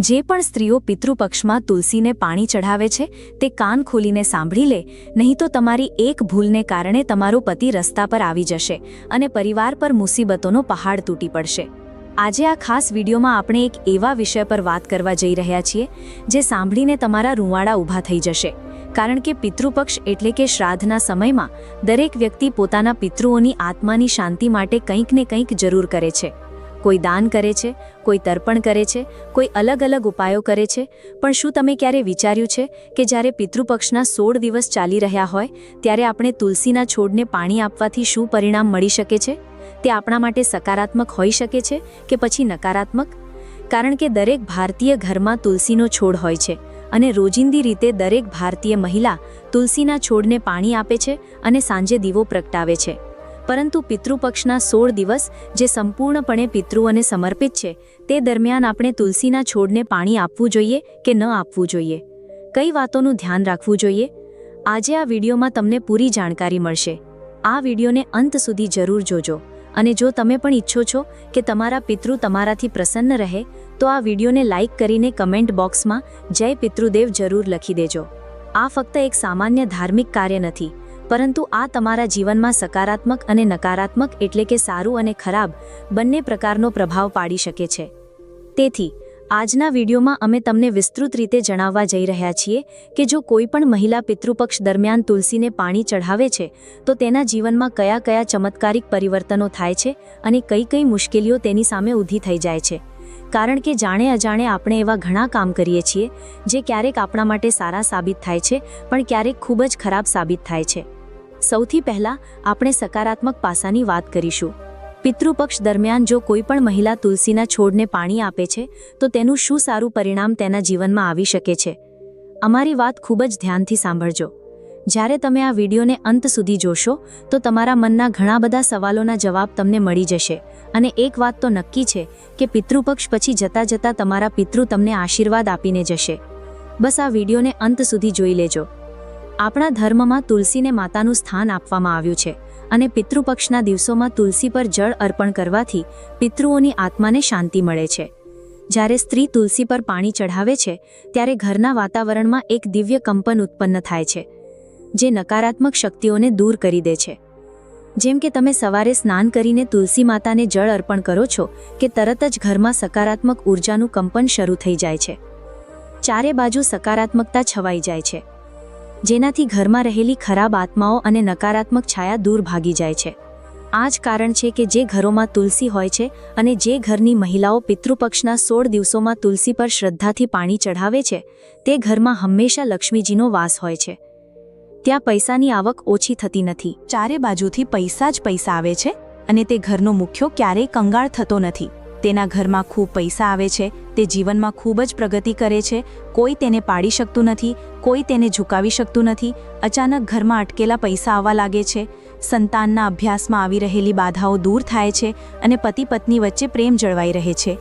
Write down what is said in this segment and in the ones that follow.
જે પણ સ્ત્રીઓ પિતૃપક્ષમાં તુલસીને પાણી ચઢાવે છે, તે કાન ખોલીને સાંભળી લે, નહીં તો તમારી એક ભૂલને કારણે તમારો પતિ રસ્તા પર આવી જશે અને પરિવાર પર મુસીબતોનો પહાડ તૂટી પડશે. આજે આ ખાસ વિડીયોમાં આપણે એક એવા વિષય પર વાત કરવા જઈ રહ્યા છીએ, જે સાંભળીને તમારા રૂંવાડા ઊભા થઈ જશે. કારણ કે પિતૃપક્ષ એટલે કે શ્રાદ્ધના સમયમાં દરેક વ્યક્તિ પોતાના પિતૃઓની આત્માની શાંતિ માટે કંઈક ને કંઈક જરૂર કરે છે. કોઈ દાન કરે છે, કોઈ તર્પણ કરે છે, કોઈ અલગ અલગ ઉપાયો કરે છે. પણ શું તમે ક્યારે વિચાર્યું છે કે જ્યારે પિતૃપક્ષના સોળ દિવસ ચાલી રહ્યા હોય, ત્યારે આપણે તુલસીના છોડને પાણી આપવાથી શું પરિણામ મળી શકે છે? તે આપણા માટે સકારાત્મક હોઈ શકે છે કે પછી નકારાત્મક? કારણ કે દરેક ભારતીય ઘરમાં તુલસીનો છોડ હોય છે અને રોજિંદી રીતે દરેક ભારતીય મહિલા તુલસીના છોડને પાણી આપે છે અને સાંજે દીવો પ્રગટાવે છે. પરંતુ પિતૃપક્ષના સોળ દિવસ, જે સંપૂર્ણપણે પિતૃઓને સમર્પિત છે, તે દરમિયાન આપણે તુલસીના છોડને પાણી આપવું જોઈએ કે ન આપવું જોઈએ? કઈ વાતોનું ધ્યાન રાખવું જોઈએ? આજે આ વિડીયોમાં તમને પૂરી જાણકારી મળશે. આ વિડીયોને અંત સુધી જરૂર જોજો અને જો તમે પણ ઈચ્છો છો કે તમારા પિતૃ તમારાથી પ્રસન્ન રહે, તો આ વિડીયોને લાઇક કરીને કમેન્ટ બોક્સમાં જય પિતૃદેવ જરૂર લખી દેજો. આ ફક્ત એક સામાન્ય ધાર્મિક કાર્ય નથી પરંતુ આ તમારા જીવનમાં સકારાત્મક અને નકારાત્મક એટલે કે સારું અને ખરાબ બંને પ્રકારનો પ્રભાવ પાડી શકે છે. તેથી, આજના વિડીયોમાં અમે તમને વિસ્તૃત રીતે જણાવવા જઈ રહ્યા છીએ કે જો કોઈ પણ મહિલા પિતૃપક્ષ દરમિયાન તુલસીને પાણી ચઢાવે છે, તો તેના જીવનમાં કયા કયા ચમત્કારિક પરિવર્તનો થાય છે અને કઈ કઈ મુશ્કેલીઓ તેની સામે ઊભી થઈ જાય છે. કારણ કે જાણે અજાણે આપણે એવા ઘણા કામ કરીએ છીએ, જે ક્યારેક આપણા માટે સારા સાબિત થાય છે, પણ ક્યારેક ખૂબ જ ખરાબ સાબિત થાય છે. સૌથી પહેલા આપણે સકારાત્મક પાસાની વાત કરીશું. પિતૃપક્ષ દરમિયાન જો કોઈ પણ મહિલા તુલસીના છોડને પાણી આપે છે, તો તેનું શું સારું પરિણામ તેના જીવનમાં આવી શકે છે? અમારી વાત ખૂબ જ ધ્યાનથી સાંભળજો. જ્યારે તમે આ વિડીયોને અંત સુધી જોશો, તો તમારા મનના ઘણા બધા સવાલોના જવાબ તમને મળી જશે. અને એક વાત તો નક્કી છે કે પિતૃપક્ષ પછી જતાં જતાં તમારા પિતૃ તમને આશીર્વાદ આપીને જશે. બસ આ વિડીયોને અંત સુધી જોઈ લેજો. આપણા ધર્મમાં તુલસીને માતાનું સ્થાન આપવામાં આવ્યું છે અને પિતૃપક્ષના દિવસોમાં તુલસી પર જળ અર્પણ કરવાથી પિતૃઓની આત્માને શાંતિ મળે છે. જ્યારે સ્ત્રી તુલસી પર પાણી ચઢાવે છે, ત્યારે ઘરના વાતાવરણમાં એક દિવ્ય કંપન ઉત્પન્ન થાય છે, જે નકારાત્મક શક્તિઓને દૂર કરી દે છે. જેમ કે તમે સવારે સ્નાન કરીને તુલસી માતાને જળ અર્પણ કરો છો, કે તરત જ ઘરમાં સકારાત્મક ઉર્જાનું કંપન શરૂ થઈ જાય છે. ચારે બાજુ સકારાત્મકતા છવાઈ જાય છે. જેનાથી ઘરમાં રહેલી ખરાબ આત્માઓ અને નકારાત્મક છાયા દૂર ભાગી જાય છે. આ જ કારણ છે કે જે ઘરોમાં તુલસી હોય છે અને જે ઘરની મહિલાઓ પિતૃપક્ષના સોળ દિવસોમાં તુલસી પર શ્રદ્ધાથી પાણી ચઢાવે છે, તે ઘરમાં હંમેશા લક્ષ્મીજીનો વાસ હોય છે. ત્યાં પૈસાની આવક ઓછી થતી નથી. ચારે બાજુથી પૈસા જ પૈસા આવે છે અને તે ઘરનો મુખ્યો ક્યારેય કંગાળ થતો નથી. તેના ઘરમાં ખૂબ પૈસા આવે છે, તે જીવનમાં ખૂબ જ પ્રગતિ કરે છે, કોઈ તેને પાડી શકતું નથી, કોઈ તેને ઝુકાવી શકતું નથી, અચાનક ઘરમાં અટકેલા પૈસા આવવા લાગે છે, સંતાનના અભ્યાસમાં આવી રહેલી બાધાઓ દૂર થાય છે અને પતિ પત્ની વચ્ચે પ્રેમ જળવાઈ રહે છે.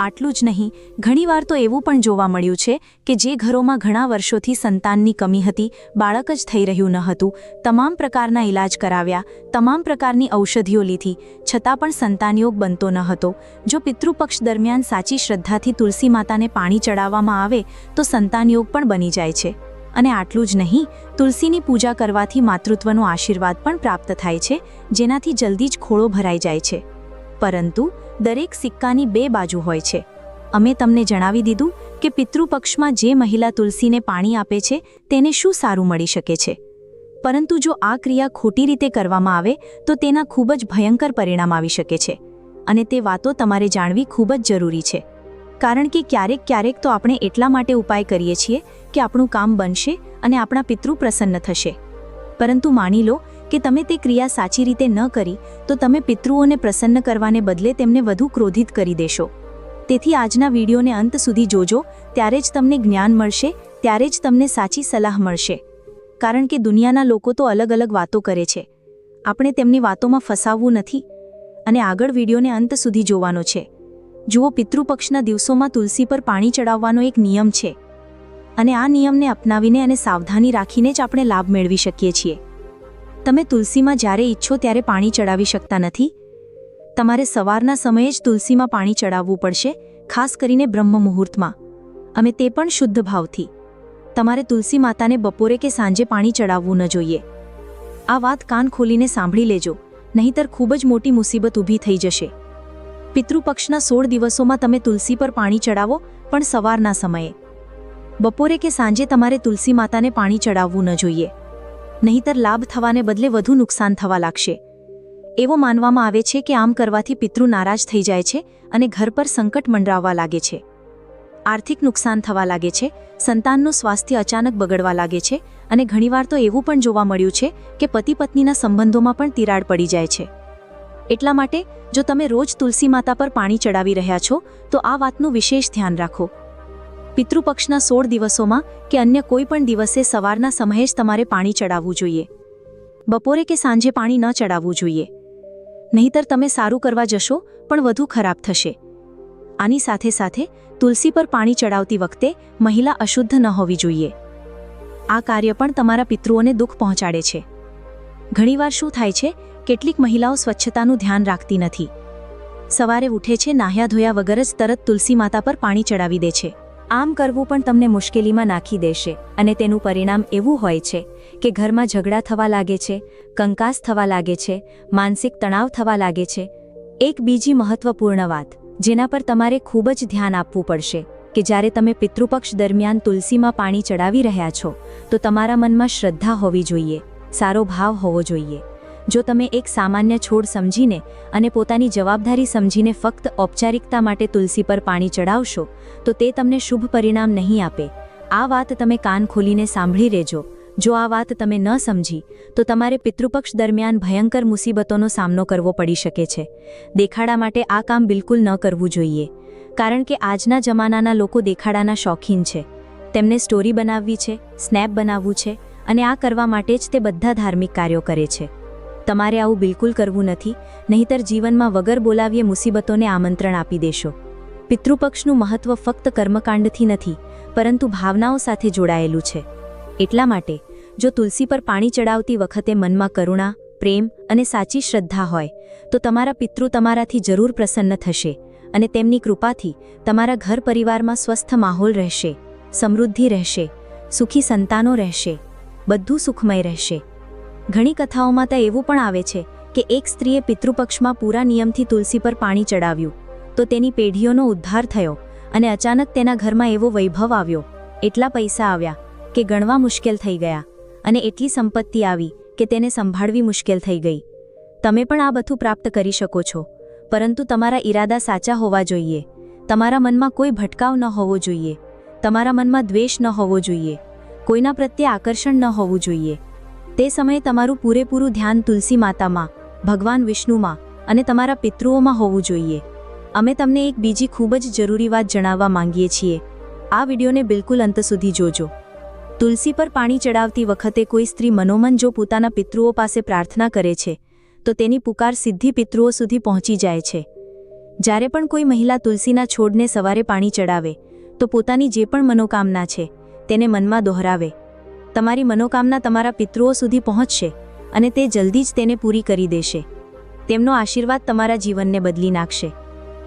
આટલું જ નહીં, ઘણીવાર તો એવું પણ જોવા મળ્યું છે કે જે ઘરોમાં ઘણા વર્ષોથી સંતાનની કમી હતી, બાળક જ થઈ રહ્યું ન હતું, તમામ પ્રકારના ઇલાજ કરાવ્યા, તમામ પ્રકારની ઔષધિઓ લીધી, છતાં પણ સંતાનયોગ બનતો ન હતો. જો પિતૃપક્ષ દરમિયાન સાચી શ્રદ્ધાથી તુલસી માતાને પાણી ચડાવવામાં આવે, તો સંતાનયોગ પણ બની જાય છે. અને આટલું જ નહીં, તુલસીની પૂજા કરવાથી માતૃત્વનો આશીર્વાદ પણ પ્રાપ્ત થાય છે, જેનાથી જલ્દી જ ખોળો ભરાઈ જાય છે. પરંતુ દરેક સિક્કાની બે બાજુ હોય છે. અમે તમને જણાવી દીધું કે પિતૃપક્ષમાં જે મહિલા તુલસીને પાણી આપે છે, તેને શું સારું મળી શકે છે. પરંતુ જો આ ક્રિયા ખોટી રીતે કરવામાં આવે, તો તેના ખૂબ જ ભયંકર પરિણામ આવી શકે છે. અને તે વાતો તમારે જાણવી ખૂબ જ જરૂરી છે. કારણ કે ક્યારેક ક્યારેક તો આપણે એટલા માટે ઉપાય કરીએ છીએ કે આપણું કામ બનશે અને આપણા પિતૃ પ્રસન્ન થશે. પરંતુ માની લો કે તમે તે ક્રિયા સાચી રીતે ન કરી, તો તમે પિતૃઓને પ્રસન્ન કરવાને બદલે તેમને વધુ ક્રોધિત કરી દેશો. તેથી આજના વિડીયોને અંત સુધી જોજો, ત્યારે જ તમને જ્ઞાન મળશે, ત્યારે જ તમને સાચી સલાહ મળશે. કારણ કે દુનિયાના લોકો તો અલગ અલગ વાતો કરે છે. આપણે તેમની વાતોમાં ફસાવવું નથી, અને આગળ વિડીયોને અંત સુધી જોવાનો છે. જુઓ, પિતૃપક્ષના દિવસોમાં તુલસી પર પાણી ચડાવવાનો એક નિયમ છે. અને આ નિયમને અપનાવીને અને સાવધાની રાખીને જ આપણે લાભ મેળવી શકીએ છીએ. તમે તુલસીમાં જ્યારે ઈચ્છો ત્યારે પાણી ચડાવી શકતા નથી? તમારે સવારના સમયે જ તુલસીમાં પાણી ચડાવવું પડશે, ખાસ કરીને બ્રહ્મ મુહૂર્તમાં. અમે તે પણ શુદ્ધ ભાવથી. તમારે તુલસી માતાને બપોરે કે સાંજે પાણી ચડાવવું ન જોઈએ. આ વાત કાન ખોલીને સાંભળી લેજો, નહીંતર ખૂબ જ મોટી મુસીબત ઊભી થઈ જશે. પિતૃપક્ષના સોળ દિવસોમાં તમે તુલસી પર પાણી ચડાવો, પણ સવારના સમયે. બપોરે કે સાંજે તમારે તુલસી માતાને પાણી ચડાવવું ન જોઈએ. નહીંતર લાભ થવાને બદલે વધુ નુકસાન થવા લાગશે. એવો માનવામાં આવે છે કે આમ કરવાથી પિતૃ નારાજ થઈ જાય છે અને ઘર પર સંકટ મંડરાવવા લાગે છે. આર્થિક નુકસાન થવા લાગે છે, સંતાનનું સ્વાસ્થ્ય અચાનક બગડવા લાગે છે અને ઘણીવાર તો એવું પણ જોવા મળ્યું છે કે પતિ પત્નીના સંબંધોમાં પણ તિરાડ પડી જાય છે. એટલા માટે, જો તમે રોજ તુલસી માતા પર પાણી ચડાવી રહ્યા છો, તો આ વાતનું વિશેષ ધ્યાન રાખો. પિતૃપક્ષના સોળ દિવસોમાં કે અન્ય કોઈ પણ દિવસે સવારના સમયે જ તમારે પાણી ચડાવવું જોઈએ. બપોરે કે સાંજે પાણી ન ચડાવવું જોઈએ. નહીંતર તમે સારું કરવા જશો, પણ વધુ ખરાબ થશે. આની સાથે સાથે તુલસી પર પાણી ચડાવતી વખતે મહિલા અશુદ્ધ ન હોવી જોઈએ. આ કાર્ય પણ તમારા પિતૃઓને દુઃખ પહોંચાડે છે. ઘણીવાર શું થાય છે, કેટલીક મહિલાઓ સ્વચ્છતાનું ધ્યાન રાખતી નથી. સવારે ઉઠે છે નાહ્યા ધોયા વગર જ તરત તુલસી માતા પર પાણી ચડાવી દે છે. આમ કરવું પણ તમને મુશ્કેલીમાં નાખી દેશે અને તેનું પરિણામ એવું હોય છે કે ઘરમાં ઝઘડા થવા લાગે છે, કંકાસ થવા લાગે છે, માનસિક તણાવ થવા લાગે છે. એક બીજી મહત્વપૂર્ણ વાત, જેના પર તમારે ખૂબ જ ધ્યાન આપવું પડશે, કે જ્યારે તમે પિતૃપક્ષ દરમિયાન તુલસીમાં પાણી ચડાવી રહ્યા છો, તો તમારા મનમાં શ્રદ્ધા હોવી જોઈએ, સારો ભાવ હોવો જોઈએ. જો તમે એક સામાન્ય છોડ સમજીને અને પોતાની જવાબદારી સમજીને ફક્ત ઔપચારિકતા માટે તુલસી પર પાણી ચડાવશો, તો તે તમને શુભ પરિણામ નહીં આપે. આ વાત તમે કાન ખોલીને સાંભળી રહેજો. જો આ વાત તમે ન સમજી, તો તમારે પિતૃપક્ષ દરમિયાન ભયંકર મુસીબતોનો સામનો કરવો પડી શકે છે. દેખાડા માટે આ કામ બિલકુલ ન કરવું જોઈએ. કારણ કે આજના જમાનાના લોકો દેખાડાના શોખીન છે. તેમને સ્ટોરી બનાવવી છે, સ્નેપ બનાવવું છે અને આ કરવા માટે જ તે બધા ધાર્મિક કાર્યો કરે છે. તમારે આવું બિલકુલ કરવું નથી, નહીંતર જીવનમાં વગર બોલાવીએ મુસીબતોને આમંત્રણ આપી દેશો. પિતૃપક્ષનું મહત્વ ફક્ત કર્મકાંડથી નથી, પરંતુ ભાવનાઓ સાથે જોડાયેલું છે. એટલા માટે, જો તુલસી પર પાણી ચડાવતી વખતે મનમાં કરુણા, પ્રેમ અને સાચી શ્રદ્ધા હોય, તો તમારા પિતૃ તમારાથી જરૂર પ્રસન્ન થશે અને તેમની કૃપાથી તમારા ઘર પરિવારમાં સ્વસ્થ માહોલ રહેશે, સમૃદ્ધિ રહેશે, સુખી સંતાનો રહેશે, બધું સુખમય રહેશે. ઘણી કથાઓમાં તો એવું પણ આવે છે કે એક સ્ત્રીએ પિતૃપક્ષમાં પૂરા નિયમથી તુલસી પર પાણી ચડાવ્યું. તો તેની પેઢીઓનો ઉદ્ધાર થયો અને અચાનક તેના ઘરમાં એવો વૈભવ આવ્યો. એટલા પૈસા આવ્યા કે ગણવા મુશ્કેલ થઈ ગયા અને એટલી સંપત્તિ આવી કે તેને સંભાળવી મુશ્કેલ થઈ ગઈ. તમે પણ આ બધું પ્રાપ્ત કરી શકો છો, પરંતુ તમારા ઈરાદા સાચા હોવા જોઈએ. તમારા મનમાં કોઈ ભટકાવ ન હોવો જોઈએ. તમારા મનમાં દ્વેષ ન હોવો જોઈએ. કોઈના પ્રત્યે આકર્ષણ ન હોવું જોઈએ. તે સમયે તમારું પૂરેપૂરું ધ્યાન તુલસી માતામાં, ભગવાન વિષ્ણુમાં અને તમારા પિતૃઓમાં હોવું જોઈએ. અમે તમને એક બીજી ખૂબ જ જરૂરી વાત જણાવવા માંગીએ છીએ. આ વિડીયોને બિલકુલ અંત સુધી જોજો. તુલસી પર પાણી ચડાવતી વખતે કોઈ સ્ત્રી મનોમન જો પોતાના પિતૃઓ પાસે પ્રાર્થના કરે છે, તો તેની પુકાર સિદ્ધિ પિતૃઓ સુધી પહોંચી જાય છે. જ્યારે પણ કોઈ મહિલા તુલસીના છોડને સવારે પાણી ચડાવે, તો પોતાની જે પણ મનોકામના છે, તેને મનમાં દોહરાવે. તમારી મનોકામના તમારા પિતૃઓ સુધી પહોંચશે અને તે જલ્દી જ તેને પૂરી કરી દેશે. તેમનો આશીર્વાદ તમારા જીવનને બદલી નાખશે.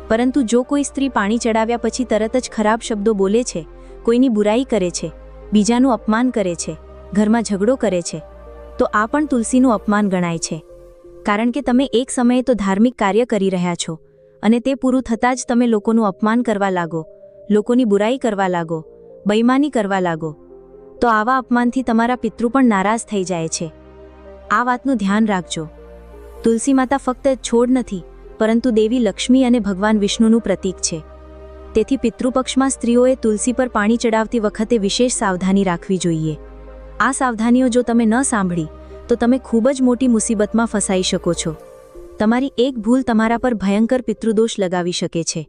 પરંતુ જો કોઈ સ્ત્રી પાણી ચડાવ્યા પછી તરત જ ખરાબ શબ્દો બોલે છે, કોઈની બુરાઈ કરે છે, બીજાનું અપમાન કરે છે, ઘરમાં ઝઘડો કરે છે, તો આ પણ તુલસીનું અપમાન ગણાય છે. કારણ કે તમે એક સમયે તો ધાર્મિક કાર્ય કરી રહ્યા છો અને તે પૂરું થતાં જ તમે લોકોનું અપમાન કરવા લાગો, લોકોની બુરાઈ કરવા લાગો બૈમાની કરવા લાગો. તો આવા અપમાનથી તમારા પિતૃ પણ નારાજ થઈ જાય છે. આ વાતનું ધ્યાન રાખજો. તુલસી માતા ફક્ત છોડ નથી, પરંતુ દેવી લક્ષ્મી અને ભગવાન વિષ્ણુનું પ્રતીક છે. તેથી પિતૃપક્ષમાં સ્ત્રીઓએ તુલસી પર પાણી ચડાવતી વખતે વિશેષ સાવધાની રાખવી જોઈએ. આ સાવધાનીઓ જો તમે ન સાંભળી, તો તમે ખૂબ જ મોટી મુસીબતમાં ફસાઈ શકો છો. તમારી એક ભૂલ તમારા પર ભયંકર પિતૃદોષ લગાવી શકે છે.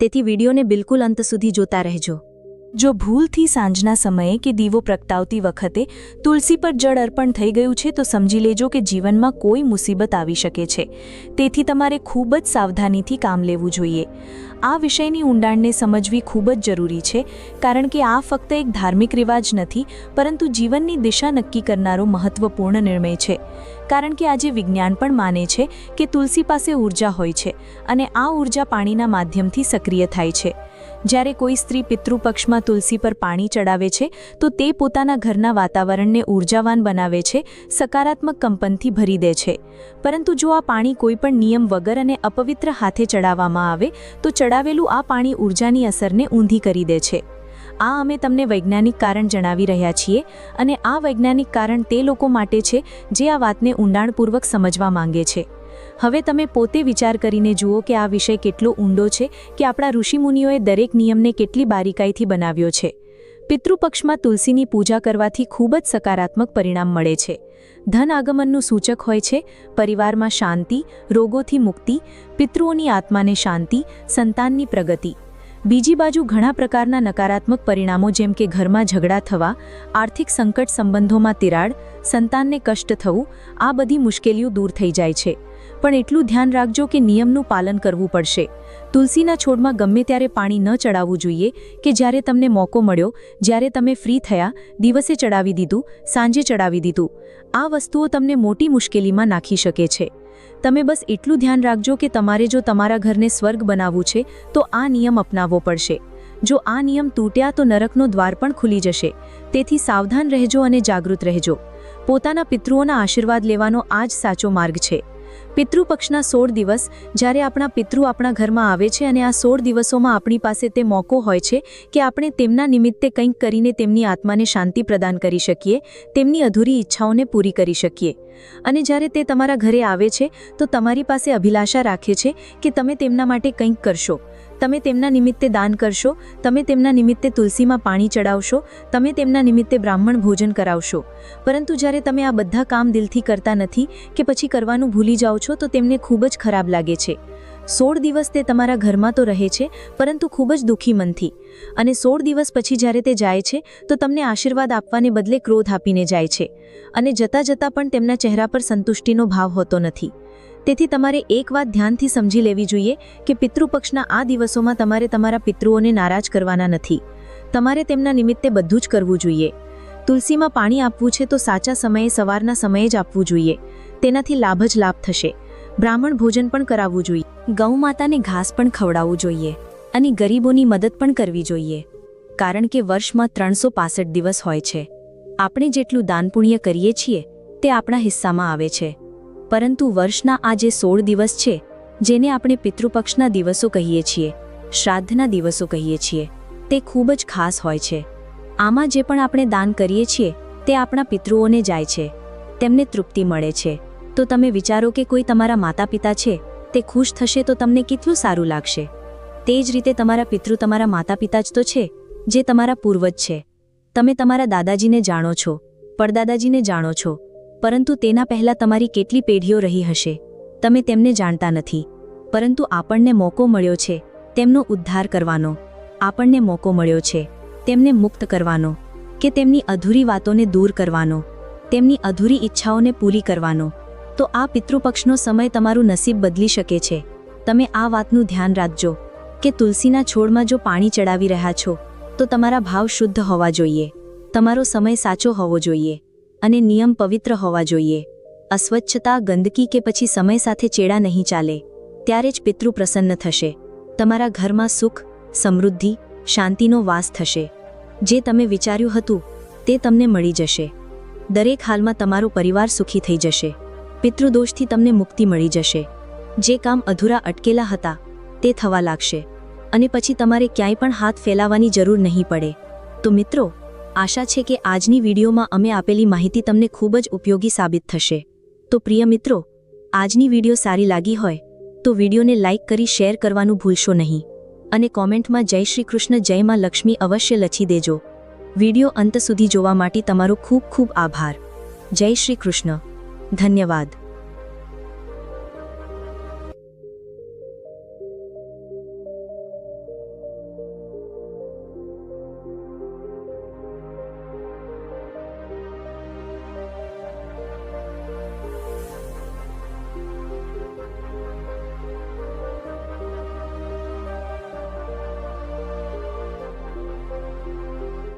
તેથી વિડીયોને બિલકુલ અંત સુધી જોતા રહેજો. જો ભૂલથી સાંજના સમયે કે દીવો પ્રગટાવતી વખતે તુલસી પર જળ અર્પણ થઈ ગયું છે, તો સમજી લેજો કે જીવનમાં કોઈ મુસીબત આવી શકે છે. તેથી તમારે ખૂબ જ સાવધાનીથી કામ લેવું જોઈએ. આ વિષયની ઊંડાણને સમજવી ખૂબ જ જરૂરી છે, કારણ કે આ ફક્ત એક ધાર્મિક રિવાજ નથી, પરંતુ જીવનની દિશા નક્કી કરનારો મહત્વપૂર્ણ નિર્ણય છે. કારણ કે આજે વિજ્ઞાન પણ માને છે કે તુલસી પાસે ઊર્જા હોય છે, અને આ ઊર્જા પાણીના માધ્યમથી સક્રિય થાય છે. જ્યારે કોઈ સ્ત્રી પિતૃપક્ષમાં તુલસી પર પાણી ચડાવે છે, તો તે પોતાના ઘરના વાતાવરણને ઊર્જાવાન બનાવે છે, સકારાત્મક કંપનથી ભરી દે છે. પરંતુ જો આ પાણી કોઈપણ નિયમ વગર અને અપવિત્ર હાથે ચડાવવામાં આવે, તો ચડાવેલું આ પાણી ઊર્જાની અસરને ઊંધી કરી દે છે. આ અમે તમને વૈજ્ઞાનિક કારણ જણાવી રહ્યા છીએ અને આ વૈજ્ઞાનિક કારણ તે લોકો માટે છે, જે આ વાતને ઊંડાણપૂર્વક સમજવા માંગે છે. હવે તમે પોતે વિચાર કરીને જુઓ કે આ વિષય કેટલો ઊંડો છે કે આપણા ઋષિમુનિઓએ દરેક નિયમને કેટલી બારીકાઈથી બનાવ્યો છે. પિતૃપક્ષમાં તુલસીની પૂજા કરવાથી ખૂબ જ સકારાત્મક પરિણામ મળે છે. ધન આગમનનું સૂચક હોય છે, પરિવારમાં શાંતિ, રોગોથી મુક્તિ, પિતૃઓની આત્માને શાંતિ, સંતાનની પ્રગતિ. બીજી બાજુ ઘણા પ્રકારના નકારાત્મક પરિણામો જેમ કે ઘરમાં ઝઘડા થવા, આર્થિક સંકટ સંબંધોમાં તિરાડ, સંતાનને કષ્ટ થવું, આ બધી મુશ્કેલીઓ દૂર થઈ જાય છે. પણ એટલું ધ્યાન રાખજો કે નિયમનું પાલન કરવું પડશે. તુલસીના છોડમાં ગમે ત્યારે પાણી ન ચડાવવું જોઈએ કે જ્યારે તમને મોકો મળ્યો, જ્યારે તમે ફ્રી થયા, દિવસે ચડાવી દીધું, સાંજે ચડાવી દીધું. આ વસ્તુઓ તમને મોટી મુશ્કેલીમાં નાખી શકે છે. તમે બસ એટલું ધ્યાન રાખજો કે તમારે જો તમારા ઘરને સ્વર્ગ બનાવવું છે, તો આ નિયમ અપનાવવો પડશે. જો આ નિયમ તૂટ્યા તો નરકનો દ્વાર પણ ખુલી જશે. તેથી સાવધાન રહેજો અને જાગૃત રહેજો. પોતાના પિતૃઓના આશીર્વાદ લેવાનો આ જ સાચો માર્ગ છે. પિતૃપક્ષના સોળ દિવસ જ્યારે આપણા પિતૃ આપણા ઘરમાં આવે છે અને આ સોળ દિવસોમાં આપણી પાસે તે મોકો હોય છે કે આપણે તેમના નિમિત્તે કંઈક કરીને તેમની આત્માને શાંતિ પ્રદાન કરી શકીએ, તેમની અધૂરી ઈચ્છાઓને પૂરી કરી શકીએ. અને જ્યારે તે તમારા ઘરે આવે છે, તો તમારી પાસે અભિલાષા રાખે છે કે તમે તેમના માટે કંઈક કરશો. તમે તેમના નિમિત્તે દાન કરશો, તમે તેમના નિમિત્તે તુલસીમાં પાણી ચડાવશો, તમે તેમના નિમિત્તે બ્રાહ્મણ ભોજન કરાવશો. પરંતુ જ્યારે તમે આ બધા કામ દિલથી કરતા નથી કે પછી કરવાનું ભૂલી જાઓ છો, તો તેમને ખૂબ જ ખરાબ લાગે છે. સોળ દિવસ તે તમારા ઘરમાં તો રહે છે, પરંતુ ખૂબ જ દુઃખી મનથી. અને સોળ દિવસ પછી જ્યારે તે જાય છે, તો તમને આશીર્વાદ આપવાને બદલે ક્રોધ આપીને જાય છે. અને જતાં જતાં પણ તેમના ચહેરા પર સંતુષ્ટિનો ભાવ હોતો નથી. તેથી તમારે એક વાત ધ્યાનથી સમજી લેવી જોઈએ કે પિતૃપક્ષના આ દિવસોમાં તમારે તમારા પિતૃઓને નારાજ કરવાના નથી. તમારે તેમના નિમિત્તે બધું જ કરવું જોઈએ. તુલસીમાં પાણી આપવું છે તો સાચા સમયે સવારના સમયે જ આપવું જોઈએ. તેનાથી લાભ જ લાભ થશે. બ્રાહ્મણ ભોજન પણ કરાવવું જોઈએ. ગૌ માતાને ઘાસ પણ ખવડાવવું જોઈએ અને ગરીબોની મદદ પણ કરવી જોઈએ. કારણ કે વર્ષમાં ત્રણસો દિવસ હોય છે. આપણે જેટલું દાન પુણ્ય કરીએ છીએ, તે આપણા હિસ્સામાં આવે છે. પરંતુ વર્ષના આ જે સોળ દિવસ છે, જેને આપણે પિતૃપક્ષના દિવસો કહીએ છીએ, શ્રાદ્ધના દિવસો કહીએ છીએ, તે ખૂબ જ ખાસ હોય છે. આમાં જે પણ આપણે દાન કરીએ છીએ, તે આપણા પિતૃઓને જાય છે. તેમને તૃપ્તિ મળે છે. તો તમે વિચારો કે કોઈ તમારા માતા પિતા છે, તે ખુશ થશે તો તમને કેટલું સારું લાગશે? તે જ રીતે તમારા પિતૃ તમારા માતા પિતા જ તો છે, જે તમારા પૂર્વજ છે. તમે તમારા દાદાજીને જાણો છો, પરદાદાજીને જાણો છો પરંતુ તેના પહેલાં તમારી કેટલી પેઢીઓ રહી હશે, તમે તેમને જાણતા નથી. પરંતુ આપણને મોકો મળ્યો છે, તેમનો ઉદ્ધાર કરવાનો. આપણને મોકો મળ્યો છે, તેમને મુક્ત કરવાનો, કે તેમની અધૂરી વાતોને દૂર કરવાનો, તેમની અધૂરી ઈચ્છાઓને પૂરી કરવાનો. તો આ પિતૃપક્ષનો સમય તમારું નસીબ બદલી શકે છે. તમે આ વાતનું ધ્યાન રાખજો, કે તુલસીના છોડમાં જો પાણી ચડાવી રહ્યા છો, તો તમારા ભાવ શુદ્ધ હોવા જોઈએ. તમારો સમય સાચો હોવો જોઈએ. અને નિયમ પવિત્ર હોવા જોઈએ. અસ્વચ્છતા, ગંદકી કે પછી સમય સાથે ચેડા નહીં ચાલે, ત્યારે જ પિતૃ પ્રસન્ન થશે. તમારા ઘરમાં સુખ, સમૃદ્ધિ, શાંતિનો વાસ થશે. જે તમે વિચાર્યું હતું, તે તમને મળી જશે. દરેક હાલમાં તમારો પરિવાર સુખી થઈ જશે. પિતૃદોષથી તમને મુક્તિ મળી જશે. જે કામ અધૂરા અટકેલા હતા, તે થવા લાગશે. અને પછી તમારે ક્યાંય પણ હાથ ફેલાવવાની જરૂર નહીં પડે. તો મિત્રો આશા છે કે આજની વિડીયોમાં અમે આપેલી માહિતી તમને ખૂબ જ ઉપયોગી સાબિત થશે. તો પ્રિય મિત્રો, આજની વીડિયો સારી લાગી હોય, તો વિડીયોને લાઇક કરી શેર કરવાનું ભૂલશો નહીં. અને કોમેન્ટમાં જય શ્રી કૃષ્ણ, જય માં લક્ષ્મી અવશ્ય લખી દેજો. વીડિયો અંત સુધી જોવા માટે તમારો ખૂબ ખૂબ આભાર. જય શ્રી કૃષ્ણ. ધન્યવાદ.